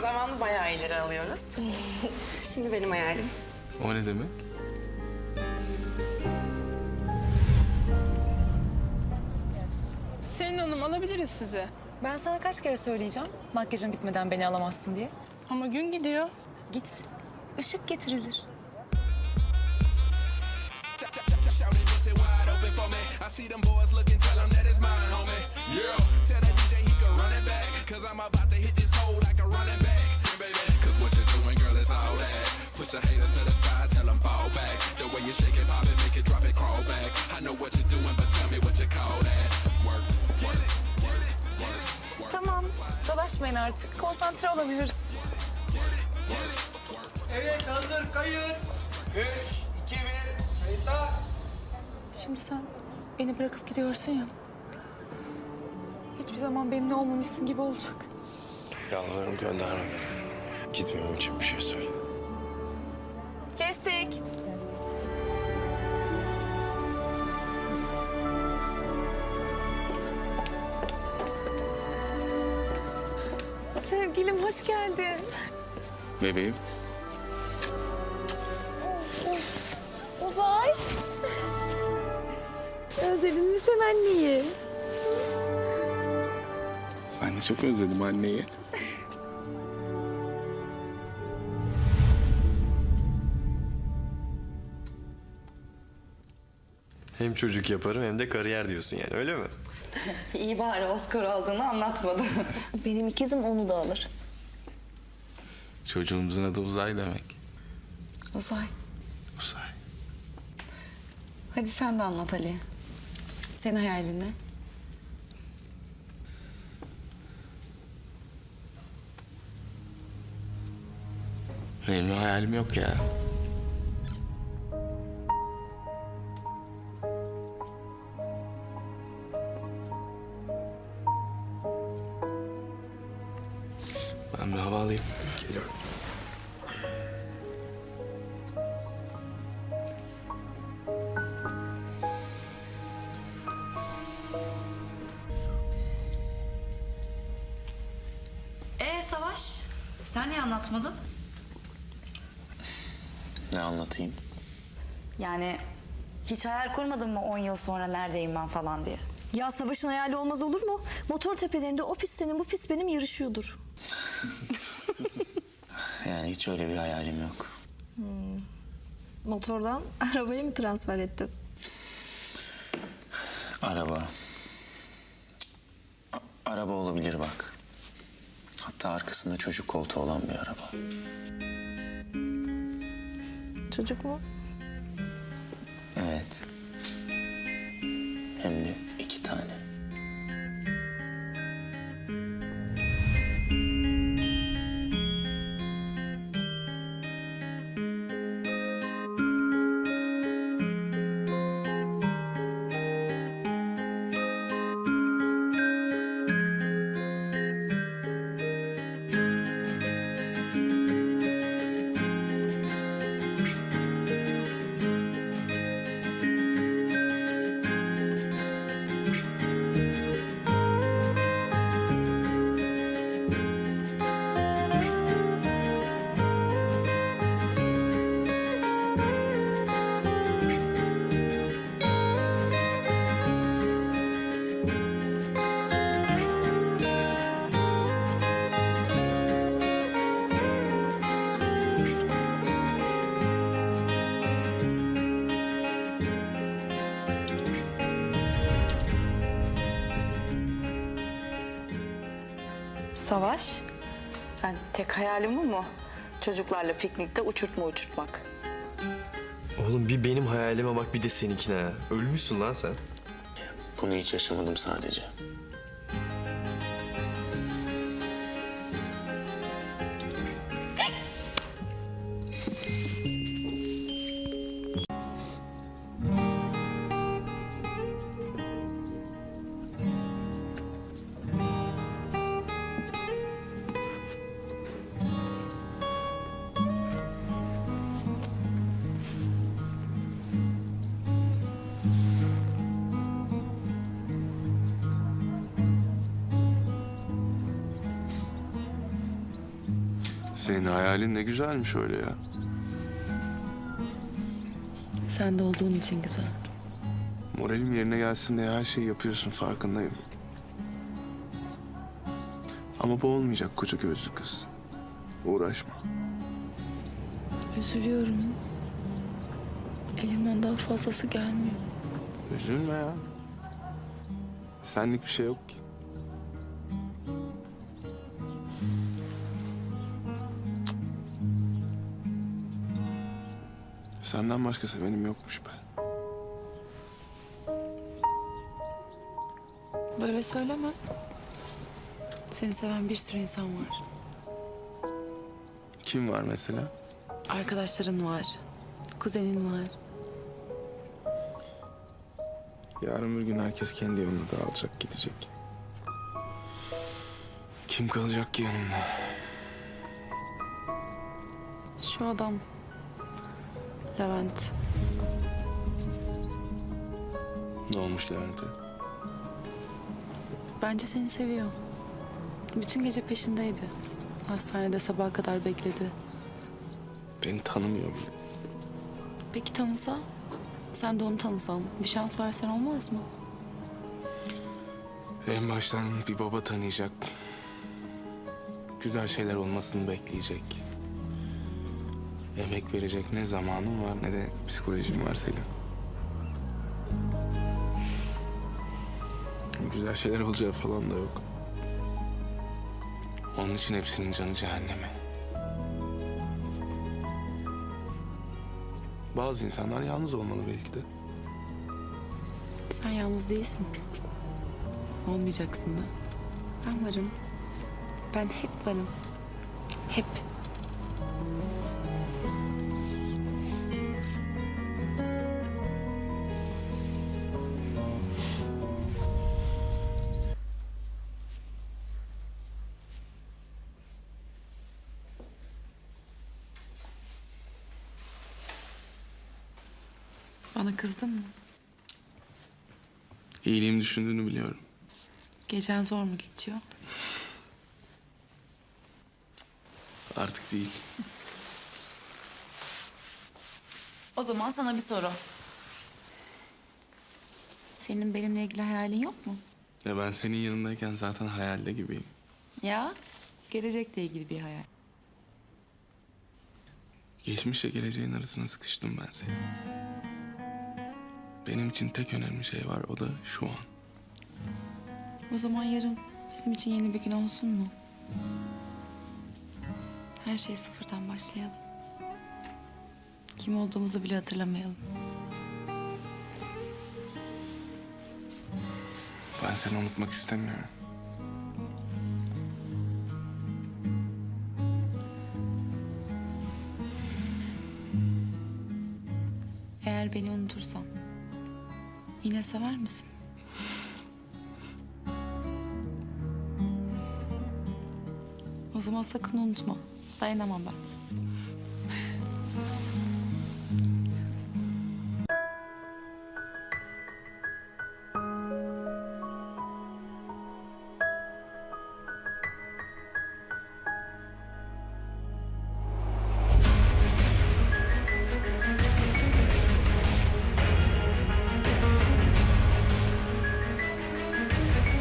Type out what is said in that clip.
Zamanı bayağı ileri alıyoruz. Şimdi benim hayalim. O ne demek? Selin Hanım alabiliriz sizi. Ben sana kaç kere söyleyeceğim makyajın bitmeden beni alamazsın diye. Ama gün gidiyor. Git. Işık getirilir. Running back. Baby. Cause what you're doing, girl, is all that. Push your haters to the side, tell them fall back. The way you shake it, pop it, make it drop it, crawl back. I know what you're doing, but tell me what you call that. Work, work, work, work, work. Tamam. Dolaşmayın artık. Konsantre olamıyoruz. Evet hazır kayıt. 3, 2, 1 kayıtta. Şimdi sen beni bırakıp gidiyorsun ya. Hiçbir zaman benimle olmamışsın gibi olacak. Yalvarırım gönderme beni. Gitmemem için bir şey söyle. Kestik. Sevgilim hoş geldin. Bebeğim. Uzay. Özledin mi sen anneyi? Çok özledim anneyi. Hem çocuk yaparım hem de kariyer diyorsun yani öyle mi? İyi bari Oscar aldığını anlatmadı. Benim ikizim onu da alır. Çocuğumuzun adı Uzay demek. Uzay. Uzay. Hadi sen de anlat Ali. Senin hayalin ne? Benim hayalim yok ya. Ben bir hava alayım. Geliyorum. Ee Savaş, sen niye anlatmadın? Ne anlatayım? Yani hiç hayal kurmadın mı 10 yıl sonra neredeyim ben falan diye? Ya savaşın hayali olmaz olur mu? Motor tepelerinde o pist senin bu pist benim yarışıyordur. Yani hiç öyle bir hayalim yok. Motordan arabaya mı transfer ettin? Araba. A- araba olabilir bak. Hatta arkasında çocuk koltuğu olan bir araba. Çocuk mu? Evet. Hem de Savaş, yani tek hayalim bu mu? Çocuklarla piknikte uçurtma uçurtmak. Oğlum bir benim hayalime bak bir de seninkine. Ölmüşsün lan sen. Bunu hiç yaşamadım sadece. Senin hayalin ne güzelmiş öyle ya. Sen de olduğun için güzel. Moralim yerine gelsin diye her şeyi yapıyorsun farkındayım. Ama bu olmayacak koca gözlü kız. Uğraşma. Üzülüyorum. Elimden daha fazlası gelmiyor. Üzülme ya. Senlik bir şey yok ki. Senden başka sevenim yokmuş be. Böyle söyleme. Seni seven bir sürü insan var. Kim var mesela? Arkadaşların var. Kuzenin var. Yarın bir gün herkes kendi yolunu dağılacak, gidecek. Kim kalacak ki yanımda? Şu adam. Levent. Ne olmuş Levent'e? Bence seni seviyor. Bütün gece peşindeydi. Hastanede sabaha kadar bekledi. Beni tanımıyor bile. Peki tanısa? Sen de onu tanısan. Bir şans versen olmaz mı? En baştan bir baba tanıyacak. Güzel şeyler olmasını bekleyecek. Emek verecek ne zamanım var ne de psikolojim var senin. Güzel şeyler olacağı falan da yok. Onun için hepsinin canı cehenneme. Bazı insanlar yalnız olmalı belki de. Sen yalnız değilsin. Olmayacaksın da. Ben varım. Ben hep varım. Hep. Bana kızdın mı? İyiliğimi düşündüğünü biliyorum. Gecen zor mu geçiyor? Artık değil. O zaman sana bir soru. Senin benimle ilgili hayalin yok mu? Ya ben senin yanındayken zaten hayalde gibiyim. Ya gelecekle ilgili bir hayal. Geçmişle geleceğin arasına sıkıştım ben seni. Benim için tek önemli şey var o da şu an. O zaman yarın bizim için yeni bir gün olsun mu? Her şey sıfırdan başlayalım. Kim olduğumuzu bile hatırlamayalım. Ben seni unutmak istemiyorum. Eğer beni unutursan yine sever misin? O zaman sakın unutma. Dayanamam ben.